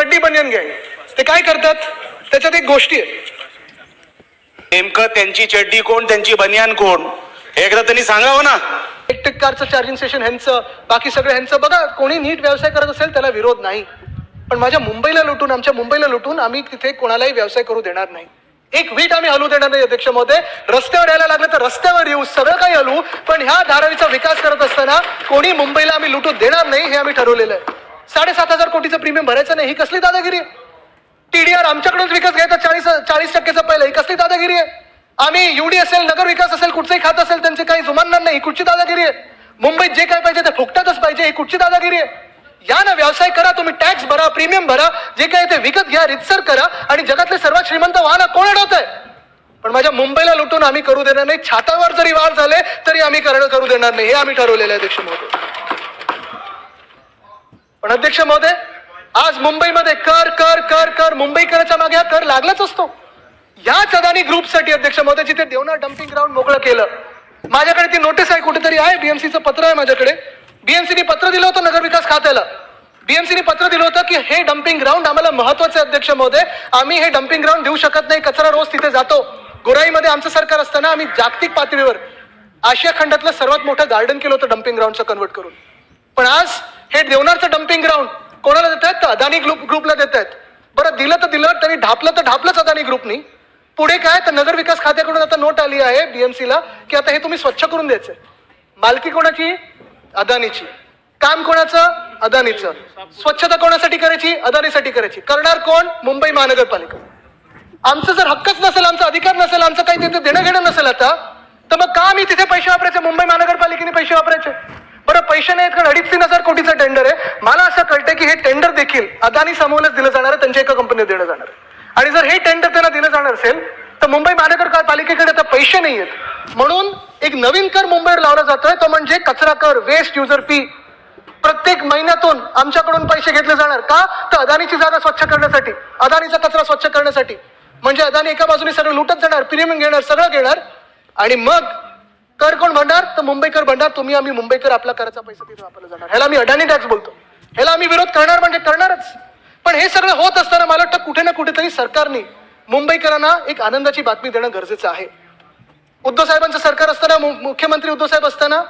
चड्डी बनियन गँग ते काय करतात? त्याच्यात एक गोष्टी आहे नेमकं त्यांची चड्डी कोण त्यांची बनियान कोण? हे एकदा त्यांनी सांगावं ना. इलेक्ट्रिक कारचं चार्जिंग स्टेशन ह्यांचं बाकी सगळं ह्यांचं. बघा कोणी नीट व्यवसाय करत असेल त्याला विरोध नाही. पण माझ्या मुंबईला लुटून आमच्या मुंबईला लुटून आम्ही तिथे कोणालाही व्यवसाय करू देणार नाही. एक वीट आम्ही हलू देणार नाही अध्यक्ष महोदय. रस्त्यावर यायला लागलं तर रस्त्यावर येऊ सगळं काही हलवू. पण ह्या धारावीचा विकास करत असताना कोणी मुंबईला आम्ही लुटू देणार नाही हे आम्ही ठरवलेलं आहे. साडेसात हजार कोटीचं प्रीमियम भरायचं नाही. ही कसली दादागिरी आहे? टीडीआर आमच्याकडूनच विकास घ्यायचा चाळीस चाळीस टक्केचं पहिला. ही कसली दादागिरी आहे? आम्ही युडी असेल नगर विकास असेल कुठचंही खात असेल त्यांचे काही जुमानणार नाही. ही कुठची दादागिरी आहे? मुंबईत जे काय पाहिजे ते फुकटातच पाहिजे. ही कुठची दादागिरी आहे? या ना व्यवसाय करा तुम्ही टॅक्स भरा प्रीमियम भरा जे काय ते विकत घ्या रितसर करा आणि जगातले सर्वात श्रीमंत वाहना कोण अडवत आहे पण माझ्या मुंबईला लुटून आम्ही करू देणार नाही. छातावर जरी वार झाले तरी आम्ही करणं करू देणार नाही. हे आम्ही ठरवलेलं आहे अध्यक्ष महोदय. पण अध्यक्ष महोदय आज मुंबईमध्ये कर कर कर कर मुंबईकरांच्या मागे हा कर लागलाच असतो. याच अदानी ग्रुपसाठी अध्यक्ष महोदय जिथे देवना डम्पिंग ग्राउंड मोकळं केलं माझ्याकडे ती नोटीस आहे कुठेतरी आहे बीएमसीचं पत्र आहे माझ्याकडे. बीएमसीने पत्र दिलं होतं नगर विकास खात्याला. बीएमसीने पत्र दिलं होतं की हे डम्पिंग ग्राउंड आम्हाला महत्त्वाचे अध्यक्ष महोदय. आम्ही हे डम्पिंग ग्राउंड देऊ शकत नाही कचरा रोज तिथे जातो. गोराईमध्ये आमचं सरकार असताना आम्ही जागतिक पातळीवर आशिया खंडातलं सर्वात मोठं गार्डन केलं होतं डम्पिंग ग्राउंडचं कन्वर्ट करून. पण आज हे देवनारचं डम्पिंग ग्राउंड कोणाला देत आहेत? तर अदानी ग्रुप ग्रुपला देत आहेत. बरं दिलं तर दिलं त्यांनी ढापलं तर ढापलंच अदानी ग्रुपनी पुढे काय? तर नगर विकास खात्याकडून आता नोट आली आहे बीएमसीला ला की आता हे तुम्ही स्वच्छ करून द्यायचंय मालकी कोणाची? अदानीची. काम कोणाचं? अदानीचं. स्वच्छता कोणासाठी करायची? अदानीसाठी करायची. करणार कोण? मुंबई महानगरपालिका. आमचं जर हक्कच नसेल आमचा अधिकार नसेल आमचं काही तिथे देणं घेणं नसेल आता तर मग का आम्ही तिथे पैसे वापरायचे? मुंबई महानगरपालिकेने पैसे वापरायचे. पैसे नाहीत कारण अडीच तीन हजार कोटीचं टेंडर आहे. मला असं कळतंय की हे टेंडर देखील अदानी समूहलाच दिलं जाणार आहे त्यांच्या एका कंपनीने देणं जाणार आहे. आणि जर हे टेंडर त्यांना दिलं जाणार असेल तर मुंबई महानगरपालिकेकडे आता पैसे नाही आहेत म्हणून एक नवीन कर मुंबईवर लावला जातोय तो म्हणजे कचरा कर वेस्ट युजर फी प्रत्येक महिन्यातून आमच्याकडून पैसे घेतले जाणार का? तर अदानीची जागा स्वच्छ करण्यासाठी अदानीचा कचरा स्वच्छ करण्यासाठी. म्हणजे अदानी एका बाजूने सगळं लुटत जाणार प्रीमियम घेणार सगळं घेणार. आणि मग कर कोण भंडार? तर मुंबईकर भंडार. तुम्ही आम्ही मुंबईकर आपला कराचा पैसा तिथे वापरला जाणार. ह्याला मी अडाणी टॅक्स बोलतो. ह्याला आम्ही विरोध करणार म्हणजे करणारच. पण हे सगळं होत असताना मला वाटतं कुठे ना कुठेतरी सरकारने मुंबईकरांना एक आनंदाची बातमी देणं गरजेचं आहे. उद्धव साहेबांचं सरकार असताना मुख्यमंत्री उद्धव साहेब असताना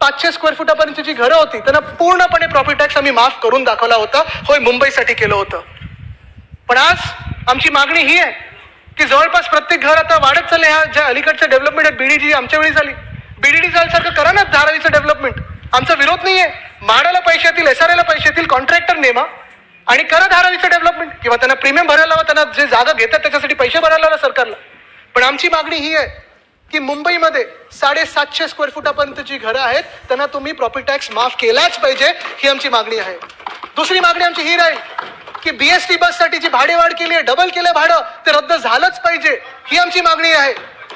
पाचशे स्क्वेअर फुटापर्यंत जी घरं होती त्यांना पूर्णपणे प्रॉपर्टी टॅक्स आम्ही माफ करून दाखवला होता. होय मुंबईसाठी केलं होतं. पण आज आमची मागणी ही आहे की जवळपास प्रत्येक घर आता वाढत चालले ह्या ज्या अलीकडच्या डेव्हलपमेंट बीडी जी आमच्या वेळी झाली. सारखं धारावीचं डेव्हलपमेंट आमचा विरोध नाहीये. म्हाडाला पैसे येतील एस ला पैसे येतील कॉन्ट्रॅक्टर नेमा. आणि करा धारावीचं डेव्हलपमेंट किंवा त्यांना प्रीमियम भरायला लावा त्यांना जे जागा घेतात त्याच्यासाठी पैसे भरायला लावा सरकारला. पण आमची मागणी ही आहे की मुंबईमध्ये साडेसातशे स्क्वेअर फुटापर्यंत जी घरं आहेत. त्यांना तुम्ही प्रॉपर्टी टॅक्स माफ केलाच पाहिजे ही आमची मागणी आहे. दुसरी मागणी आमची ही राहील की बीएसटी बससाठी जी भाडेवाढ केली आहे डबल केलं भाडं ते रद्द झालंच पाहिजे ही आमची मागणी आहे.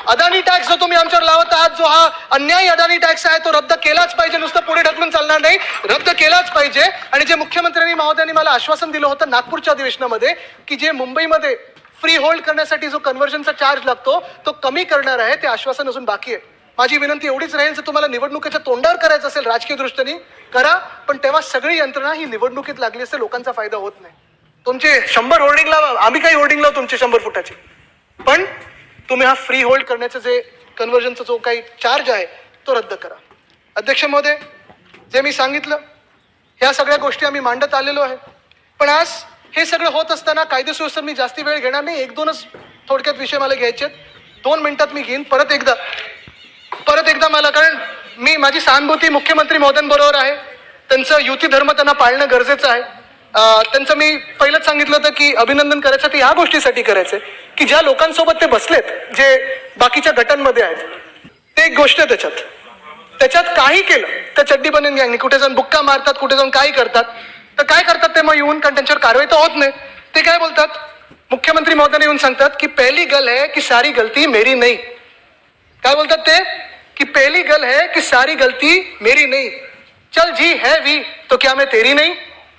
अदानी टॅक्स जो तुम्ही आमच्यावर लावत आहात जो हा अन्यायी अदानी टॅक्स आहे तो रद्द केलाच पाहिजे. नुसतं पुढे ढकलून चालणार नाही. रद्द केलाच पाहिजे. आणि जे मुख्यमंत्र्यांनी महोदयांनी मला आश्वासन दिलं होतं नागपूरच्या अधिवेशनामध्ये की जे मुंबईमध्ये फ्री होल्ड करण्यासाठी जो कन्व्हर्जनचा चार्ज लागतो तो कमी करणार आहे ते आश्वासन अजून बाकी आहे. माझी विनंती एवढीच राहील जर तुम्हाला निवडणुकीच्या तोंडावर करायचं असेल राजकीय दृष्टीने करा पण तेव्हा सगळी यंत्रणा ही निवडणुकीत लागली असते लोकांचा फायदा होत नाही. तुमचे शंभर होर्डिंग लावा आम्ही काही होर्डिंग लावू तुमचे शंभर फुटाचे. पण तुम्ही हा फ्री होल्ड करण्याचं जे कन्व्हर्जनचा जो काही चार्ज आहे तो रद्द करा. अध्यक्ष महोदय जे मी सांगितलं ह्या सगळ्या गोष्टी आम्ही मांडत आलेलो आहे. पण आज हे सगळं होत असताना कायदे सुव्यवस्थेत मी जास्ती वेळ घेणार नाही. एक दोनच थोडक्यात विषय मला घ्यायचे आहेत. दोन मिनिटात मी घेईन. परत एकदा परत एकदा मला कारण मी माझी सहानुभूती मुख्यमंत्री महोदयांबरोबर आहे. त्यांचं युती धर्म त्यांना पाळणं गरजेचं आहे. त्यांचं मी पहिलंच सांगितलं होतं की अभिनंदन करायचं ते ह्या गोष्टीसाठी करायचं आहे की ज्या लोकांसोबत ते बसलेत जे बाकीच्या गटांमध्ये आहेत ते एक गोष्ट आहे त्याच्यात. त्याच्यात काही केलं त्या चड्डी बनून गँगनी कुठे जाऊन बुक्का मारतात कुठे जाऊन काही करतात तर काय करतात ते मग येऊन कारण त्यांच्यावर कारवाई तर होत नाही. ते काय बोलतात? मुख्यमंत्री महोदयाने येऊन सांगतात की पहिली गल है की सारी गलती मेरी नाही. काय बोलतात ते? की पहली गल है की सारी गलती मेरी नाही. चल जी है वी तो क्या मैं तेरी नाही?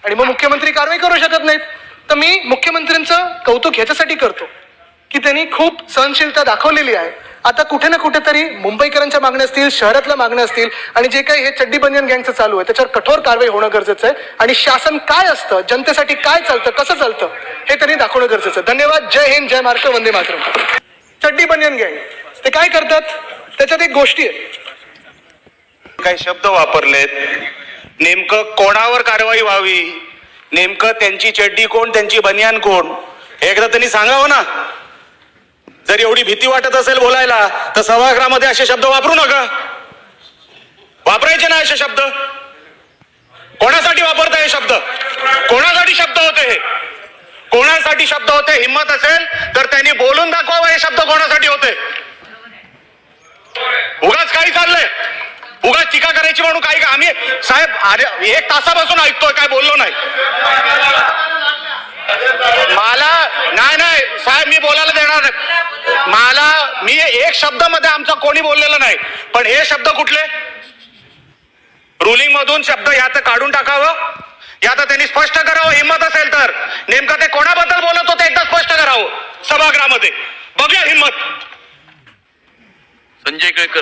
आणि मग मुख्यमंत्री कारवाई करू शकत नाहीत. तर मी मुख्यमंत्र्यांचं कौतुक ह्याच्यासाठी करतो. की त्यांनी खूप सहनशीलता दाखवलेली आहे. आता कुठे ना कुठेतरी मुंबईकरांच्या मागण्या असतील शहरातल्या मागण्या असतील आणि जे काही हे चड्डी बनियन गँगचं चालू आहे त्याच्यावर कठोर कारवाई होणं गरजेचं आहे. आणि शासन काय असतं जनतेसाठी काय चालतं कसं चालतं हे त्यांनी दाखवणं गरजेचं आहे. धन्यवाद जय हिंद जय महाराष्ट्र वंदे मातरम. चड्डी बनियन गँग ते काय करतात? त्याच्यात एक गोष्टी आहे काही शब्द वापरलेत. नेमकं कोणावर कारवाई व्हावी? नेमकं त्यांची चड्डी कोण त्यांची बनियान कोण? हे एकदा त्यांनी सांगावं ना. जर एवढी भीती वाटत असेल बोलायला तर सभागृहामध्ये असे शब्द वापरू नका. वापरायचे ना असे शब्द. कोणासाठी वापरता हे शब्द? कोणासाठी शब्द होते हे? कोणासाठी शब्द होते? हिंमत असेल तर त्यांनी बोलून दाखवावं हे शब्द कोणासाठी होते? उगाच काही चाललंय? उगाच टीका करायची म्हणून काही आम्ही साहेब अरे एक तासापासून ऐकतोय काय बोललो नाही. मला नाही नाही साहेब मी बोलायला देणार नाही मला मी एक शब्दमध्ये आमचा कोणी बोललेलं नाही पण हे शब्द कुठले? रुलिंग मधून शब्द यात काढून टाकावं. या तर त्यांनी स्पष्ट करावं हिंमत असेल तर. नेमकं ते कोणाबद्दल बोलत होते एकदा स्पष्ट करावं सभागृहामध्ये. बघूया हिंमत. संजय केळकर.